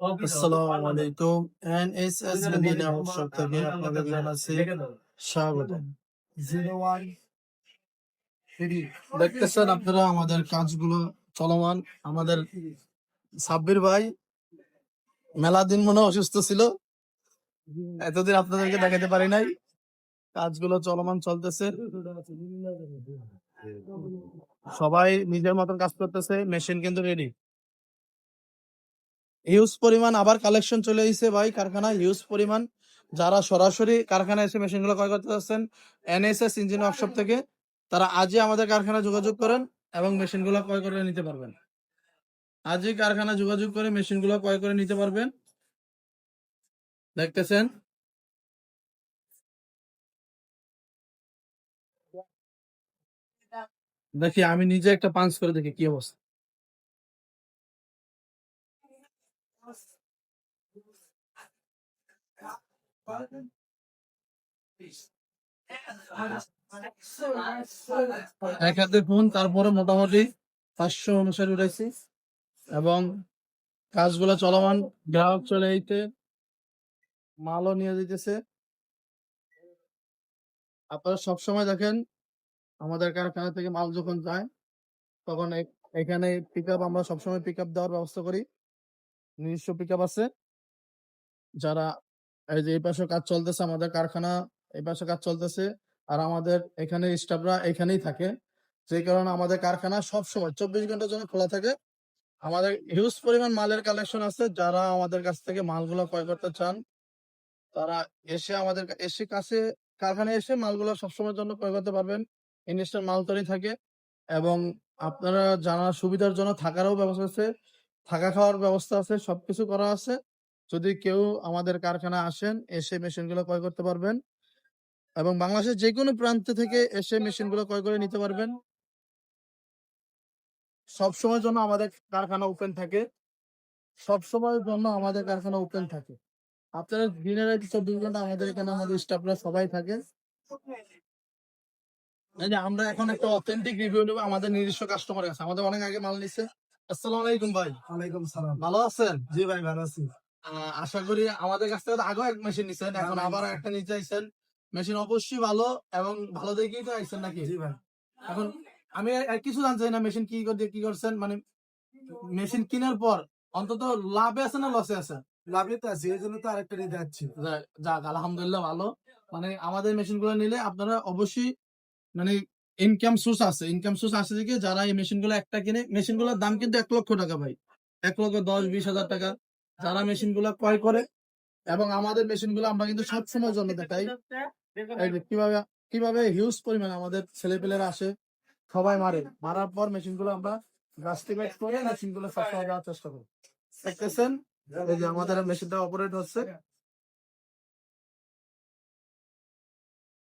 আসসালামু আলাইকুম NSS Medina workshop থেকে আপনাদের জানাচ্ছি স্বাগত দেখতেছেন আপনারা আমাদের কাজগুলো চলমান আমাদের সাব্বির ভাই মেলা দিন মনে অসুস্থ ছিল এতদিন আপনাদেরকে দেখাতে পারি নাই কাজগুলো চলমান চলতেছে সবাই নিজের মতন কাজ করতেছে মেশিন কিন্তু রেডি হিউজ পরিমাণ আবার কালেকশন চলে এসেছে ভাই, কারখানা হিউজ পরিমাণ। যারা সরাসরি কারখানায় এসে মেশিনগুলো ক্রয় করতে চাচ্ছেন এনএসএস ইঞ্জিন ওয়ার্কশপ থেকে, তারা আজই আমাদের কারখানায় যোগাযোগ করেন এবং মেশিনগুলো ক্রয় করে নিতে পারবেন। আজই কারখানা যোগাযোগ করে মেশিনগুলো ক্রয় করে নিতে পারবেন। দেখতেছেন? দেখি, আমি নিজে একটা পাঞ্চ করে দেখি কি অবস্থা। এক হাতে ফোন তারপরে মোটামুটি পাঁচশো অনুসারী উঠাইছি। এবং কাজগুলো চলমান। গ্রাহক চলে এইতে মালও নিয়ে যেতেছে আপনারা সবসময় দেখেন, আমাদের কারখানা থেকে মাল যখন যায়, তখন এখানে পিক আপ আমরা সবসময় পিক আপ দেওয়ার ব্যবস্থা করি। নিজস্ব পিক আপ আছে। যারা এই যে, এই পাশে কাজ চলতেছে আমাদের কারখানা, এই পাশে কাজ চলতেছে। আর আমাদের এখানে স্টাফরা এখানেই থাকে। যে কারণে আমাদের কারখানা সব সময় চব্বিশ ঘণ্টার জন্য খোলা থাকে। আমাদের হিউজ পরিমাণ মালের কালেকশন আছে। যারা আমাদের কাছ থেকে মালগুলো ক্রয় করতে চান, তারা এসে আমাদের এসে কাছে, কারখানায় এসে মালগুলো সবসময়ের জন্য ক্রয় করতে পারবেন। ইনস্ট্যান্ট মাল তৈরি থাকে এবং আপনারা জানার সুবিধার জন্য থাকারও ব্যবস্থা আছে, থাকা খাওয়ার ব্যবস্থা আছে, সবকিছু করা আছে। যদি কেউ আমাদের কারখানা আসেন এসে মেশিনগুলো ক্রয় করতে পারবেন এবং বাংলাদেশের যে কোনো প্রান্ত থেকে এসে মেশিনগুলো ক্রয় করে নিতে পারবেন। সব সময়ের জন্য আমাদের কারখানা ওপেন থাকে। সব সময়ের জন্য আমাদের কারখানা ওপেন থাকে। আপনারা দিনের রাত চব্বিশ ঘণ্টা আমাদের এখানে আমাদের স্টাফরা সবাই থাকে। আমরা এখন একটা অথেন্টিক রিভিউ নেব আমাদের নিজস্ব কাস্টমার আছে। আমাদের অনেক আগে মাল নিচ্ছে আসসালামু আলাইকুম ভাই। ওয়ালাইকুম সালাম। ভালো আছেন? জি ভাই ভালো আছি। আশা করি আমাদের কাছ থেকে আগেও এক মেশিন নিছেন এখন হ্যাঁ, আবার একটা নিতে আইছেন। মেশিন অবশ্যই ভালো এবং ভালো দেখেই তো আইছেন নাকি? এখন আমি কিছু জানতে চাই না মেশিন কি করে কি করছেন? মানে মেশিন কেনার পর অন্তত লাভে আছে না লসে আছে? লাভে তো আছি এই জন্য তো আরেকটা নিতে যাচ্ছি। যাক আলহামদুলিল্লাহ ভালো। মানে আমাদের মেশিনগুলো নিলে আপনারা অবশ্যই মানে ইনকাম সোর্স আছে। ইনকাম সোর্স আছে দিকে যারা এই মেশিনগুলো একটা কিনে মেশিনগুলোর দাম কিন্তু এক লক্ষ টাকা ভাই। এক লক্ষ দশ বিশ হাজার টাকা। যারা মেশিনগুলা ক্রয় করে এবং আমাদের মেশিনগুলো আমরা কিন্তু সবসময় জন্য দেখাই কীভাবে কীভাবে হিউজ পরিমাণ আমাদের ছেলে পেলের আসে, সবাই মারে, মারার পর মেশিনগুলো আমরা করে মেশিনগুলো সবসময় দেওয়ার চেষ্টা করি। দেখতেছেন? এই যে আমাদের মেশিনটা অপারেট হচ্ছে।